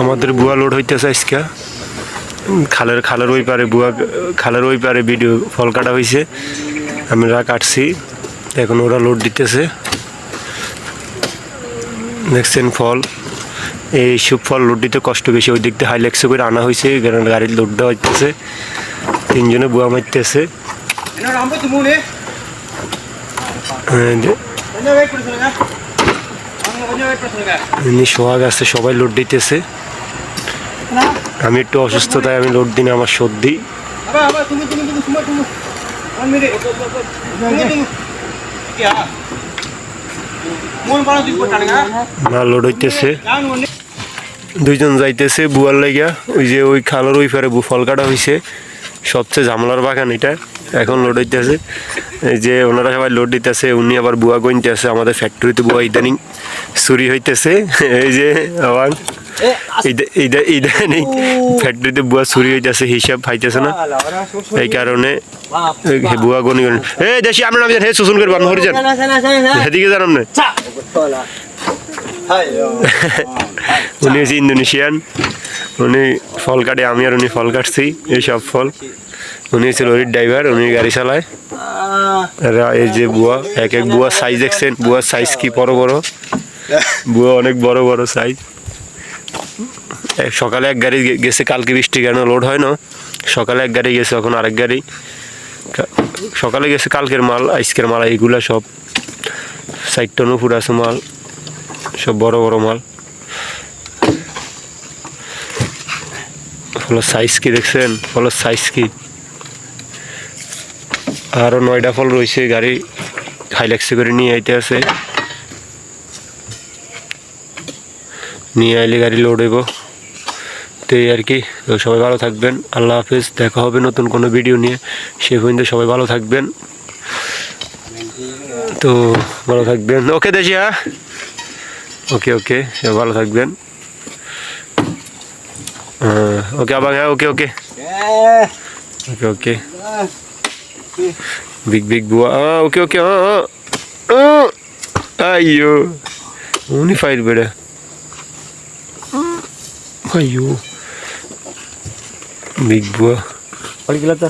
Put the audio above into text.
আমাদের বুয়া লোড হইতেছে আজকে। খালের খালের ওই পারে বুয়া খালের ওই পারে ভিডিও ফল কাটা হয়েছে আমরা কাটছি। এখন ওরা লোড দিতেছে। দেখছেন ফল এই সব ফল লোড দিতে কষ্ট বেশি। ওই দিক দিয়ে হাইলেক্সে করে আনা হয়েছে কারণ গাড়ির লোড দেওয়া হইতেছে। তিনজনে বুয়া মারতেছে। এমনি সোহাগ আছে, সবাই লোড দিতেছে। আমি একটু অসুস্থ তাই আমি লোড দিন আমার সর্দি না, লোড হইতেছে। দুইজন যাইতেছে বুয়ার লাগিয়া। ওই যে ওই খালের ওই ফেরে ফল কাটা হয়েছে সবচেয়ে ঝামলার বাগান এটা। এখন লোড হইতেছে। এই যে ওনারা সবাই লোড দিতেছে, উনি আবার বুয়া গইনতে আছে আমাদের ফ্যাক্টরিতে বুয়া ইদানিং। চুরি হইতেছে। এই যে ইদানিং ফ্যাক্টরিতে বুয়া চুরি হইতেছে হিসাব পাইতেছে না। এই কারণে বুয়া গনি এ দেশি আমরা নামি হে সেদিকে উনি হচ্ছে ইন্দোনেশিয়ান। উনি ফল কাটে আমি আর উনি ফল কাটছি এই সব ফল। উনি হচ্ছে লরির ড্রাইভার উনি গাড়ি চালায়। আর এই যে বুয়া এক এক বুয়ার সাইজ দেখছেন বুয়ার সাইজ কি বড় বড়। বুয়া অনেক বড় বড় সাইজ সকালে এক গাড়ি গেছে, কালকে বৃষ্টি কেন? লোড হয় না। সকালে এক গাড়ি গেছে, এখন আরেক গাড়ি। সকালে গেছে, কালকের মাল, আজকের মাল, এইগুলা সব। সাইড টন উপর আছে মাল। সব বড় বড় মাল। ফলের সাইজ কি দেখছেন? ফলের সাইজ কি? আরও নয়টা ফল রয়েছে, গাড়ি হাইলাক্সে করে নিয়ে আইতে আছে। নিয়ে আইলে গাড়ি লোড হইব। তো এই আর কি। তো সবাই ভালো থাকবেন। আল্লাহ হাফেজ। দেখা হবে নতুন কোনো ভিডিও নিয়ে। সে পর্যন্ত সবাই ভালো থাকবেন। তো ভালো থাকবেন। ওকে দেশি হ্যাঁ? ওকে ওকে। সবাই ভালো থাকবেন। ওকে আবার হ্যাঁ ওকে ওকে। ওকে ওকে। বিগ বিগ বুয়া। ওকে ওকে আইয়ো। উনি ফাইল বেড়ে আইয়ো বিগ বুয়া পড় গেল তো